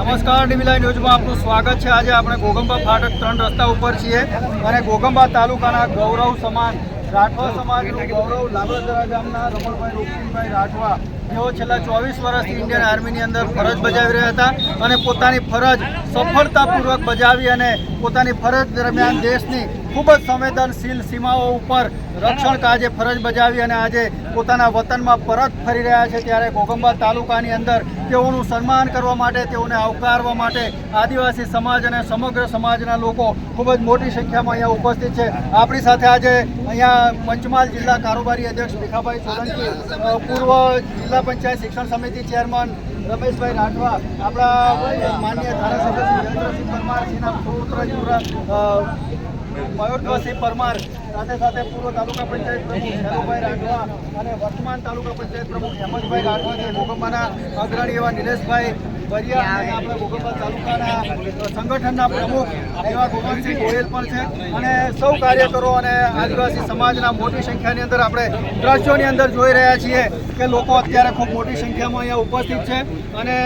નમસ્કાર ડીવીલાઈ ન્યૂઝમાં આપનું સ્વાગત છે. આજે આપણે ગોગંબા ફાટક ત્રણ રસ્તા ઉપર છીએ અને ગોગંબા તાલુકાના ગૌરવ સમાન, રાઠવા સમાજનું ગૌરવ લાબરદરા ગામના રમણભાઈ, રૂપસિંહભાઈ રાઠવા. જેઓ છેલ્લા ચોવીસ વર્ષથી ઇન્ડિયન આર્મીની અંદર ફરજ બજાવી રહ્યા હતા અને પોતાની ફરજ સફળતાપૂર્વક બજાવી અને પોતાની ફરજ દરમિયાન દેશની ખૂબ જ સંવેદનશીલ સીમાઓ ઉપર રક્ષણ કાજે ફરજ બજાવી અને આજે પોતાના વતનમાં પરત ફરી રહ્યા છે ત્યારે ગોગંબા તાલુકાની અંદર તેઓનું સન્માન કરવા માટે, તેઓને આવકારવા માટે આદિવાસી સમાજ અને સમગ્ર સમાજના લોકો ખૂબ જ મોટી સંખ્યામાં અહીંયા ઉપસ્થિત છે. આપણી સાથે આજે અહીંયા પંચમહાલ જિલ્લા કારોબારી અધ્યક્ષ ભીખાભાઈ સોલંકી પૂર્વ જિલ્લા પંચાયત શિક્ષણ સમિતિ ચેરમેન રમેશભાઈ રાઠવા, આપણા માન્ય ધારાસભ્ય શ્રી જયેન્દ્રસિંહ પુત્ર મયુરધ્વજસિંહ પરમાર, સાથે સાથે પૂર્વ તાલુકા પંચાયત પ્રમુખ શેરુભાઈ રાઠવા અને વર્તમાન તાલુકા પંચાયત પ્રમુખ હેમંતભાઈ જે ગોગંબાના અગ્રણી એવા નિલેશભાઈ બરિયા અને આપણા તાલુકાના સંગઠનના પ્રમુખ એવા ગોગનસિંહ ગોયલ પણ છે. અને સૌ કાર્યકરો અને આદિવાસી સમાજના મોટી સંખ્યાની અંદર આપણે દ્રશ્યોની અંદર જોઈ રહ્યા છીએ કે લોકો અત્યારે ખૂબ મોટી સંખ્યામાં અહીંયા ઉપસ્થિત છે. અને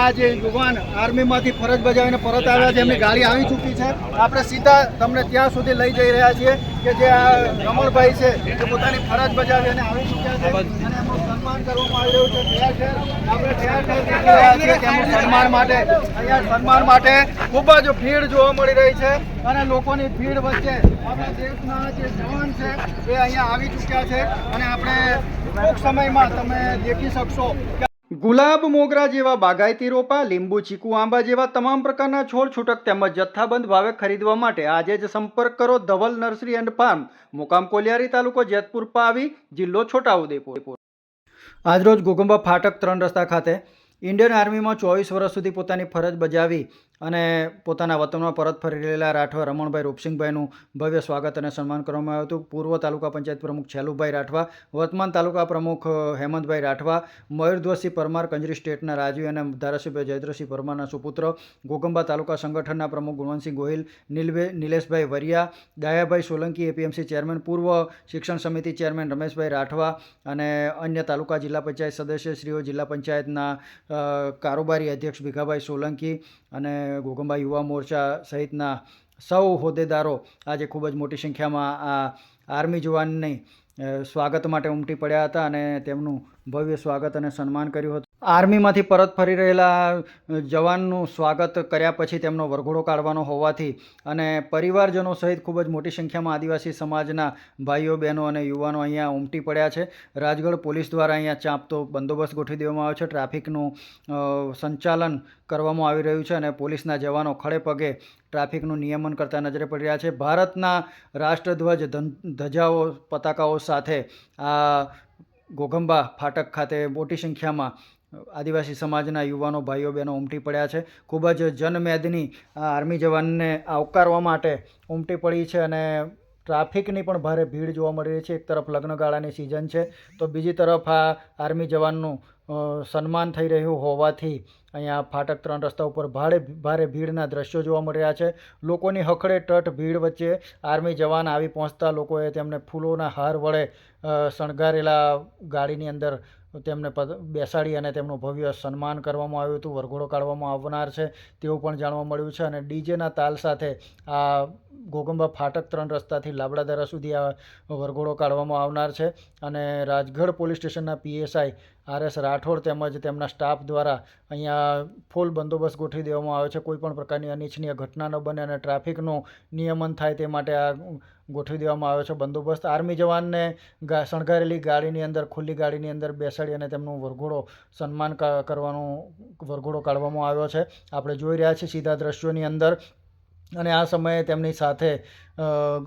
આ જે યુવાન આર્મીમાંથી ફરજ બજાવીને પરત આવ્યા છે, એમની ગાડી આવી ચૂકી છે. આપણે સીધા તમને ત્યાં સુધી લઈ જઈ રહ્યા છીએ. કે જે આ રમણભાઈ છે જે પોતાની ફરજ બજાવી અને આવી ચૂક્યા છે. અને એમનું સન્માન કરવામાં આવી રહ્યું છે. ઠેર ઠેર. આપણે ઠેર ઠેર દેખી રહ્યા છીએ કે એમનું સન્માન માટે અહીંયા સન્માન માટે ખૂબ જ ભીડ જોવા મળી રહી છે. અને લોકોની ભીડ વચ્ચે આપણા દેશના જે જવાન છે એ અહીંયા આવી ચૂક્યા છે. અને આપણે ટૂંક સમયમાં તમે દેખી શકશો કે ગુલાબ, મોગરા જેવા બાગાયતી રોપા, લીંબુ, ચીકુ, આંબા જેવા તમામ પ્રકારના છોડ છૂટક તેમજ જથ્થાબંધ ભાવે ખરીદવા માટે આજે જ સંપર્ક કરો ધવલ નર્સરી એન્ડ ફાર્મ, મુકામ કોલિયારી તાલુકો જેતપુર, પાવી, જિલ્લો છોટાઉદેપુર. આજરોજ ગોગંબા ફાટક ત્રણ રસ્તા ખાતે ઇન્ડિયન આર્મીમાં ચોવીસ વર્ષ સુધી પોતાની ફરજ બજાવી અને પોતાના વતનમાં પરત ફરી રહેલા રાઠવા રમણભાઈ રૂપસિંહભાઈનું ભવ્ય સ્વાગત અને સન્માન કરવામાં આવ્યું હતું. પૂર્વ તાલુકા પંચાયત પ્રમુખ છેલુભાઈ રાઠવા, વર્તમાન તાલુકા પ્રમુખ હેમંતભાઈ રાઠવા મયુરધ્વસિંહ પરમાર, કંજરી સ્ટેટના રાજવી અને ધારાસભ્ય જયદ્રસિંહ પરમારના સુપુત્ર, ગોગંબા તાલુકા સંગઠનના પ્રમુખ ગુણવંતસિંહ ગોહિલ, નીલવે, નિલેશભાઈ વરિયા દાયાભાઈ સોલંકી, એપીએમસી ચેરમેન, પૂર્વ શિક્ષણ સમિતિ ચેરમેન રમેશભાઈ રાઠવા અને અન્ય તાલુકા જિલ્લા પંચાયત સદસ્યશ્રીઓ જિલ્લા પંચાયતના કારોબારી અધ્યક્ષ ભીખાભાઈ સોલંકી અને ગોગંબા યુવા મોરચા સહિતના સૌ હોદ્દેદારો આજે ખૂબ જ મોટી સંખ્યામાં આ આર્મી જવાનની સ્વાગત માટે ઉમટી પડ્યા હતા અને તેમનું ભવ્ય સ્વાગત અને સન્માન કર્યું હતું. આર્મીમાંથી પરત ફરી રહેલા જવાનનું સ્વાગત કર્યા પછી તેમનો વરઘોડો કાઢવાનો હોવાથી અને પરિવારજનો સહિત ખૂબ જ મોટી સંખ્યામાં આદિવાસી સમાજના ભાઈઓ, બહેનો અને યુવાનો અહીંયા ઉમટી પડ્યા છે. રાજગઢ પોલીસ દ્વારા અહીંયા ચાંપતો બંદોબસ્ત ગોઠવી દેવામાં આવ્યો છે. ટ્રાફિકનું સંચાલન કરવામાં આવી રહ્યું છે અને પોલીસના જવાનો ખડે પગે ટ્રાફિકનું નિયમન કરતા નજરે પડી રહ્યા છે. ભારતના રાષ્ટ્રધ્વજ ધન- ધજાઓ, પતાકાઓ સાથે આ ગોગંબા ફાટક ખાતે મોટી સંખ્યામાં આદિવાસી સમાજના યુવાનો ભાઈઓ બહેનો ઉમટી પડ્યા છે. ખૂબ જ જનમેદની આ આર્મી જવાનને આવકારવા માટે ઉમટી પડી છે અને ટ્રાફિકની પણ ભારે ભીડ જોવા મળી રહી છે. એક તરફ લગ્નગાળાની સિઝન છે, તો બીજી તરફ આ આર્મી જવાનનું સન્માન થઈ રહ્યું હોવાથી અહીંયા ફાટક ત્રણ રસ્તા ઉપર ભારે ભારે ભીડના દ્રશ્યો જોવા મળી રહ્યા છે. લોકોની હખડે ટટ ભીડ વચ્ચે આર્મી જવાન આવી પહોંચતા લોકોએ તેમને ફૂલોના હાર વડે શણગારેલા ગાડીની અંદર તેમને પદ બેસાડી અને તેમનું ભવ્ય સન્માન કરવામાં આવ્યું હતું. વરઘોડો કાઢવામાં આવનાર છે તેવું પણ જાણવા મળ્યું છે અને ડીજેના તાલ સાથે આ ગોગંબા ફાટક ત્રણ રસ્તાથી લાબડાદરા સુધી આ વરઘોડો કાઢવામાં આવનાર છે અને રાજગઢ પોલીસ સ્ટેશનના પીએસઆઈ આર એસ રાઠોડ તેમજ તેમના સ્ટાફ દ્વારા અહીંયા ફૂલ બંદોબસ્ત ગોઠવી દેવામાં આવ્યો છે. કોઈપણ પ્રકારની અનિચ્છનીય ઘટના ન બને અને ટ્રાફિકનું નિયમન થાય તે માટે આ ગોઠવી દેવામાં આવ્યો છે બંદોબસ્ત. આર્મી જવાનને ગા શણગારેલી ગાડીની અંદર, ખુલ્લી ગાડીની અંદર બેસાડી અને તેમનું વરઘોડો સન્માન કરવાનું વરઘોડો કાઢવામાં આવ્યો છે. આપણે જોઈ રહ્યા છીએ સીધા દ્રશ્યોની અંદર અને આ સમયે તેમની સાથે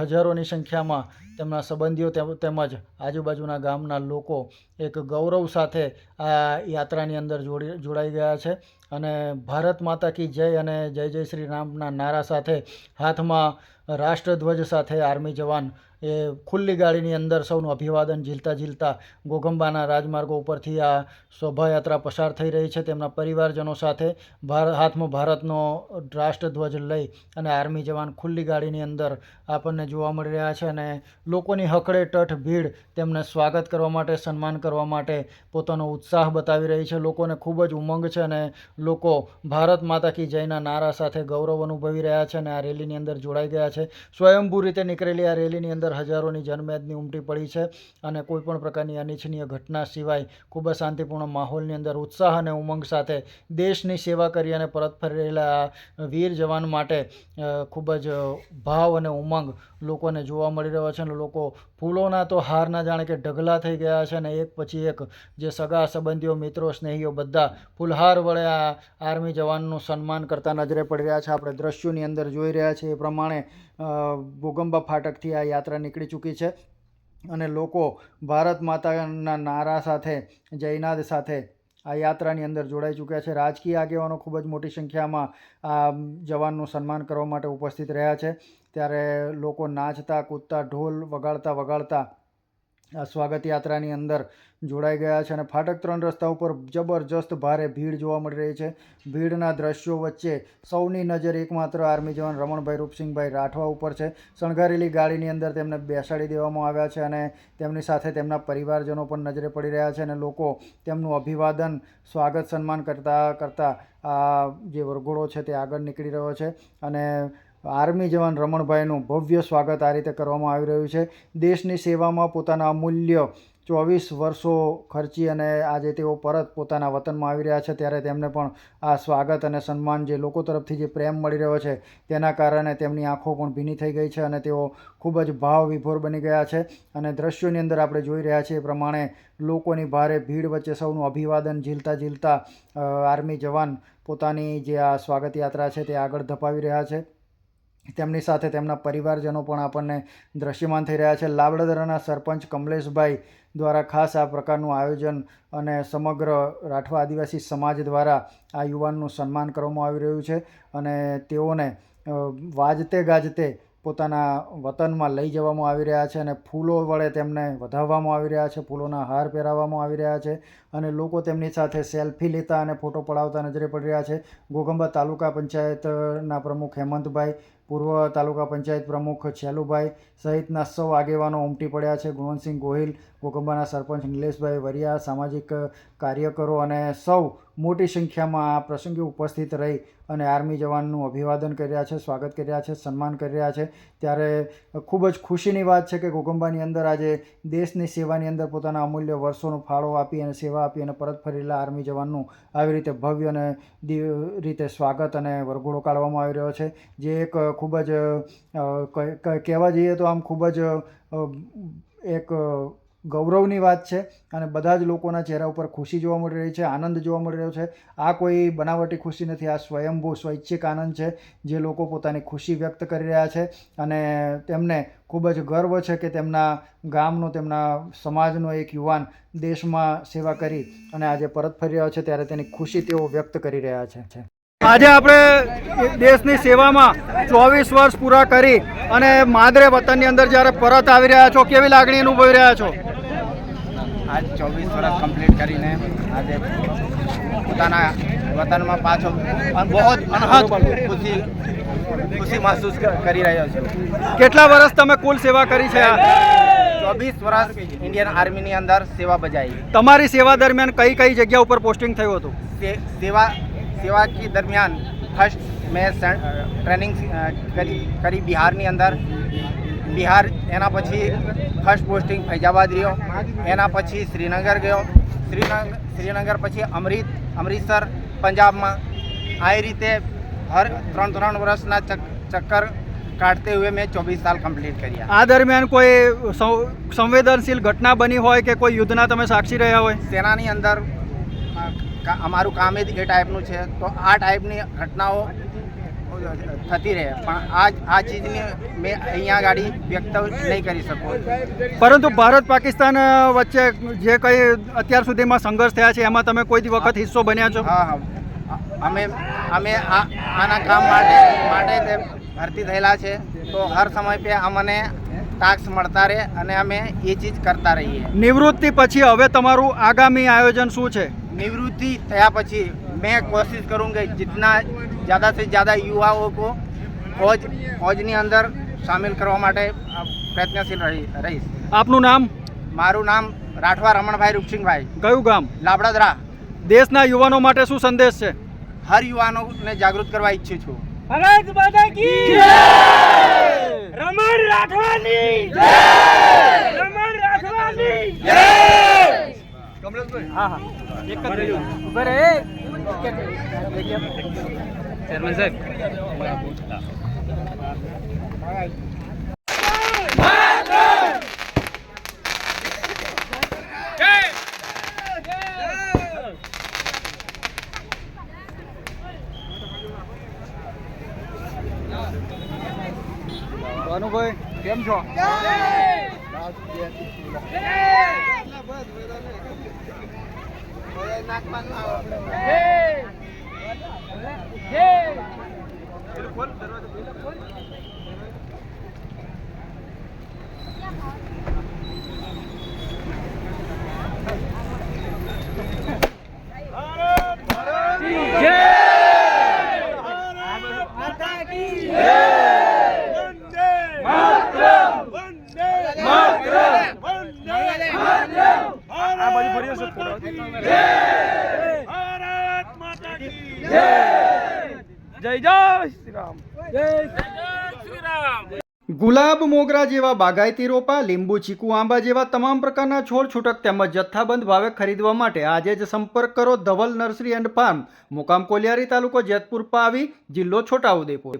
હજારોની સંખ્યામાં તેમના સંબંધીઓ તેમજ આજુબાજુના ગામના લોકો એક ગૌરવ સાથે આ યાત્રાની અંદર જોડી, જોડાઈ ગયા છે. અને ભારત માતા કી જય અને જય જય શ્રી રામના નારા સાથે હાથમાં રાષ્ટ્રધ્વજ સાથે આર્મી જવાન એ ખુલ્લી ગાડીની અંદર સૌનું અભિવાદન ઝીલતા ઝીલતા ગોગંબાના રાજમાર્ગો ઉપરથી આ શોભાયાત્રા પસાર થઈ રહી છે તેમના પરિવારજનો સાથે. ભારત હાથમાં ભારતનો રાષ્ટ્રધ્વજ લઈ અને આર્મી જવાન ખુલ્લી ગાડીની અંદર આપણને જોવા મળી રહ્યા છે અને લોકોની હકડે ટઠ ભીડ તેમને સ્વાગત કરવા માટે, સન્માન કરવા માટે પોતાનો ઉત્સાહ બતાવી રહી છે. લોકોને ખૂબ જ ઉમંગ છે અને લોકો ભારત માતા કી જયના નારા સાથે ગૌરવ અનુભવી રહ્યા છે અને આ રેલીની અંદર જોડાઈ ગયા છે. સ્વયંભૂ રીતે નીકળેલી આ રેલીની અંદર હજારોની જનમેદની ઉમટી પડી છે અને કોઈ પણ પ્રકારની અનિચ્છનીય ઘટના સિવાય ખૂબ જ શાંતિપૂર્ણ માહોલની અંદર ઉત્સાહ અને ઉમંગ સાથે દેશની સેવા કરી અને પરત ફરી રહેલા વીર જવાન માટે ખૂબ જ ભાવ અને ઉમંગ લોકોને જોવા મળી રહ્યો છે અને લોકો ફૂલોના તો હારના જાણે કે ઢગલા થઈ ગયા છે અને એક પછી એક જે સગા સંબંધીઓ, મિત્રો, સ્નેહીઓ બધા ફૂલહાર વડે આ આર્મી જવાનનું સન્માન કરતા નજરે પડી રહ્યા છે. આપણે દ્રશ્યોની અંદર જોઈ રહ્યા છીએ એ પ્રમાણે અ, ગોગંબા ફાટકથી આ યાત્રા નીકળી ચૂકી છે અને લોકો ભારત માતાના નારા સાથે જયનાદ સાથે આ યાત્રાની અંદર જોડાઈ ચૂક્યા છે. રાજકીય આગેવાનો ખૂબ જ મોટી સંખ્યામાં આ જવાનનું સન્માન કરવા માટે ઉપસ્થિત રહ્યા છે. ત્યારે લોકો નાચતા કૂદતા ઢોલ વગાડતા વગાડતા આ સ્વાગત યાત્રાની અંદર જોડાઈ ગયા છે અને ફાટક ત્રણ રસ્તા ઉપર જબરજસ્ત ભારે ભીડ જોવા મળી રહી છે. ભીડના દ્રશ્યો વચ્ચે સૌની નજર એકમાત્ર આર્મી જવાન રમણભાઈ રૂપસિંહભાઈ રાઠવા ઉપર છે. શણગારેલી ગાડીની અંદર તેમને બેસાડી દેવામાં આવ્યા છે અને તેમની સાથે તેમના પરિવારજનો પણ નજરે પડી રહ્યા છે અને લોકો તેમનું અભિવાદન, સ્વાગત, સન્માન કરતા કરતા આ જે વરઘોડો છે તે આગળ નીકળી રહ્યો છે અને આર્મી જવાન રમણભાઈનું ભવ્ય સ્વાગત આ રીતે કરવામાં આવી રહ્યું છે. દેશની સેવામાં પોતાના અમૂલ્ય ચોવીસ વર્ષો ખર્ચી અને આજે તેઓ પરત પોતાના વતનમાં આવી રહ્યા છે. ત્યારે તેમને પણ આ સ્વાગત અને સન્માન જે લોકો તરફથી જે પ્રેમ મળી રહ્યો છે, તેના કારણે તેમની આંખો પણ ભીની થઈ ગઈ છે અને તેઓ ખૂબ જ ભાવ વિભોર બની ગયા છે. અને દ્રશ્યોની અંદર આપણે જોઈ રહ્યા છીએ એ પ્રમાણે લોકોની ભારે ભીડ વચ્ચે સૌનું અભિવાદન ઝીલતા ઝીલતા આર્મી જવાન પોતાની જે આ સ્વાગત યાત્રા છે તે આગળ ધપાવી રહ્યા છે. તેમની સાથે તેમના પરિવારજનો પણ આપણને દ્રશ્યમાન થઈ રહ્યા છે. લાબડદરાના સરપંચ કમલેશભાઈ દ્વારા ખાસ આ પ્રકારનું આયોજન અને સમગ્ર રાઠવા આદિવાસી સમાજ દ્વારા આ યુવાનનું સન્માન કરવામાં આવી રહ્યું છે અને તેઓને વાજતે ગાજતે પોતાના વતનમાં લઈ જવામાં આવી રહ્યા છે અને ફૂલો વડે તેમને વધાવવામાં આવી રહ્યા છે, ફૂલોના હાર પહેરાવવામાં આવી રહ્યા છે અને લોકો તેમની સાથે સેલ્ફી લેતા અને ફોટો પડાવતા નજરે પડી રહ્યા છે. ઘોઘંબા તાલુકા પંચાયતના પ્રમુખ હેમંતભાઈ, પૂર્વ તાલુકા પંચાયત પ્રમુખ છેલુભાઈ સહિતના સૌ આગેવાનો ઉમટી પડ્યા છે. ગુણવંતસિંહ ગોહિલ ઘોઘંબાના સરપંચ નિલેશભાઈ વરિયા, સામાજિક કાર્યકરો અને સૌ મોટી સંખ્યામાં આ પ્રસંગે ઉપસ્થિત રહી અને આર્મી જવાનનું અભિવાદન કરી રહ્યા છે, સ્વાગત કરી રહ્યા છે, સન્માન કરી રહ્યા છે. ત્યારે ખૂબ જ ખુશીની વાત છે કે ગોગંબાની અંદર આજે દેશની સેવાની અંદર પોતાના અમૂલ્ય વર્ષોનો ફાળો આપી અને સેવા આપી અને પરત ફરેલા આર્મી જવાનનું આવી રીતે ભવ્ય અને રીતે સ્વાગત અને વરઘોડો કાઢવામાં આવી રહ્યો છે. જે એક ખૂબ જ કહેવા જઈએ તો આમ ખૂબ જ એક ગૌરવની વાત છે અને બધા જ લોકોના ચહેરા ઉપર ખુશી જોવા મળી રહી છે, આનંદ જોવા મળી રહ્યો છે. આ કોઈ બનાવટી ખુશી નથી, આ સ્વયંભૂ, સ્વૈચ્છિક આનંદ છે જે લોકો પોતાની ખુશી વ્યક્ત કરી રહ્યા છે અને તેમને ખૂબ જ ગર્વ છે કે તેમના ગામનો, તેમના સમાજનો એક યુવાન દેશમાં સેવા કરી અને આજે પરત ફરી રહ્યો છે ત્યારે તેની ખુશી તેઓ વ્યક્ત કરી રહ્યા છે. આજે આપણે દેશની સેવામાં ચોવીસ વર્ષ પૂરા કરી અને માદરે વતનની અંદર જ્યારે પરત આવી રહ્યા છો, કેવી લાગણી અનુભવી રહ્યા છો? આજ ચોવીસ વર્ષ કમ્પ્લીટ કરીને આજે પોતાના વતનમાં પાછો બહુ અનહદ ખુશી ખુશી મહેસૂસ કરી રહ્યો છું. કેટલા વર્ષ તમે કુલ સેવા કરી છે? ચોવીસ વર્ષ ઇન્ડિયન આર્મીની અંદર સેવા બજાવી. તમારી સેવા દરમિયાન કઈ કઈ જગ્યા ઉપર પોસ્ટિંગ થયું હતું? સેવા સેવા કી દરમિયાન ફર્સ્ટ મેં ટ્રેનિંગ કરી કરી બિહારની અંદર બિહાર એના પછી ફર્સ્ટ પોસ્ટિંગ ફૈજાબાદ રહ્યો એના પછી શ્રીનગર ગયો. શ્રીનગર શ્રીનગર પછી અમૃત અમૃતસર પંજાબમાં. આ રીતે હર ત્રણ ત્રણ વર્ષના ચક- ચક્કર કાઢતે હુએ મેં ચોવીસ સાલ કમ્પ્લીટ કર્યા. આ દરમિયાન કોઈ સંવેદનશીલ ઘટના બની હોય કે કોઈ યુદ્ધના તમે સાક્ષી રહ્યા હોય? સેનાની અંદર અમારું કામ એ ટાઈપનું છે. તો આ ટાઈપની ઘટનાઓ થતી રહે. પણ આ આ ચીજની મેં અહીંયા ગાડી વ્યક્ત નહીં કરી શકું. પરંતુ ભારત પાકિસ્તાન વચ્ચે જે કંઈ અત્યાર સુધીમાં સંઘર્ષ થયા છે એમાં તમે કોઈ વખત હિસ્સો બન્યા છો? હા હા. અમે અમે આના કામ માટે માટે ભરતી થયેલા છે. તો હર સમય પે અમને ટાસ્ક મળતા રહે અને અમે એ ચીજ કરતા રહીએ. નિવૃત્તિ પછી હવે તમારું આગામી આયોજન શું છે? નિવૃત્તિ થયા પછી मैं कोशिश करूँगा जितना ज़्यादा से ज़्यादा युवाओं को ફોજ ફોજની અંદર સામેલ કરવા માટે પ્રયત્નશીલ રહીશ આપનું નામ મારું નામ રાઠવા રમણભાઈ રૂપસિંહભાઈ કયું ગામ? લાબડાદરા દેશના યુવાનો માટે શું સંદેશ છે? હર યુવાનોને જાગૃત કરવા ઈચ્છું છું ભારત માતા કી કમલેશભાઈ હા હા. એક જ ચેરમેન સાહેબ ભાનુભાઈ કેમ છો? Hey! Hey! જય જય શ્રી રામ જય શ્રી રામ ગુલાબ મોગરા જેવા બાગાયતી રોપા, લીંબુ, ચીકુ આંબા જેવા તમામ પ્રકારના છોડ છૂટક તેમજ જથ્થાબંધ ભાવે ખરીદવા માટે આજે જ સંપર્ક કરો ધવલ નર્સરી એન્ડ ફાર્મ, મુકામ કોલિયારી તાલુકો જેતપુર પાવી, જિલ્લો છોટાઉદેપુર.